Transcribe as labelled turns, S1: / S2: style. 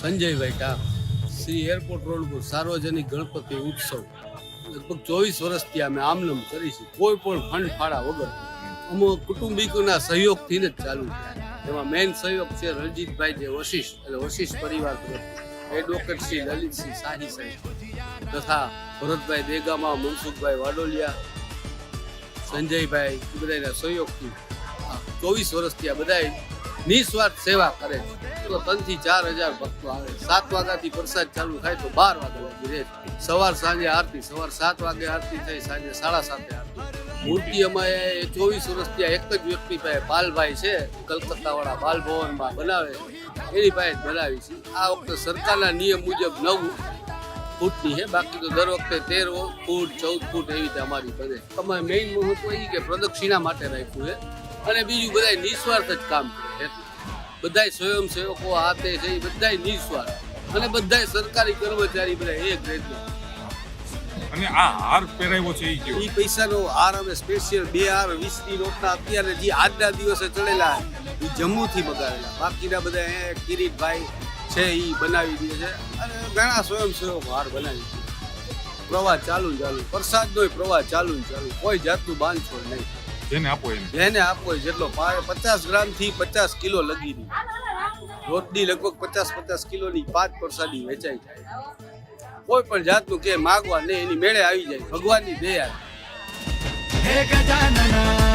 S1: સંજયભાઈ વૈટા Shri airport road પર સાર્વજનિક ગણપતિ ઉત્સવ. લગભગ ચોવીસ વર્ષથી અમે આમલમ કરીશું કોઈ પણ ફંડ ફાળા વગર. અમો કુટુંબિકોના સહયોગથી જ ચાલુ છે. એમાં મેઇન સહયોગ છે રણજીતભાઈ જે વશિષ્ઠ, એટલે વશિષ્ઠ પરિવાર તરફ એડવોકેટ શ્રી લલિતસિંહ શાહી સાહેબ. તથા ભરતભાઈ દેગામા, મનસુખભાઈ વાડોલિયા, સંજયભાઈ બધાના સહયોગથી. ચોવીસ વર્ષથી આ બધાય નિસ્વાર્થ સેવા કરે તો ત્રણથી ચાર હજાર ભક્તો આવે. સાત વાગ્યાથી પ્રસાદ ચાલુ થાય તો બાર વાગ્યા લગી રહે સવાર સાંજે આરતી, સવાર સાત વાગે આરતી થઈ, સાંજે સાડા સાતે આરતી. મૂર્તિ અમારે ચોવીસ વર્ષથી આ એક જ વ્યક્તિ પાસે બાલભાઈ છે કલકત્તા વાળા બાલભવનમાં બનાવે. એની પાસે બનાવી છે. આ વખતે સરકારના નિયમ મુજબ નવ ફૂટની છે. બાકી તો દર વખતે તેર ફૂટ, ચૌદ ફૂટ એવી રીતે અમારી બને. અમારે મેઇન મહત્વ એ કે પ્રદક્ષિણા માટે રાખ્યું છે. અને બીજું બધા નિસ્વાર્થ જ કામ કરે. બધાય સ્વયંસેવકો હાથે છે એ બધાય નિસ્વાર્થ. અને બધાય સરકારી કર્મચારી બધા એક રેતના.
S2: અને આ હાર પહેરાવ્યો છે એ
S1: પૈસાનો હાર અમે સ્પેશિયલ બે હાર વીસની નોટના અત્યારે જે આજના દિવસે ચડેલા એ જમ્મુથી મગાવેલા બાકીના બધા એ કિરીટભાઈ છે એ બનાવી દે છે. અને ઘણા સ્વયંસેવકો હાર બનાવી દે પ્રવાહ ચાલુ ચાલુ. પ્રસાદનો પ્રવાહ ચાલુ ચાલુ. કોઈ જાતનું બાંધછોડ નહીં.
S2: જેને આપો એને.
S1: જેને આપો જેટલો પા- પચાસ ગ્રામથી પચાસ કિલો લગી ની રોજની લગભગ પચાસ પચાસ કિલોની પાંચ પ્રસાદી વેચાઈ જાય. કોઈ પણ જાતનું કે માગવા નહીં એની મેળે આવી જાય. ભગવાનની દયા.
S3: હે ગજાનન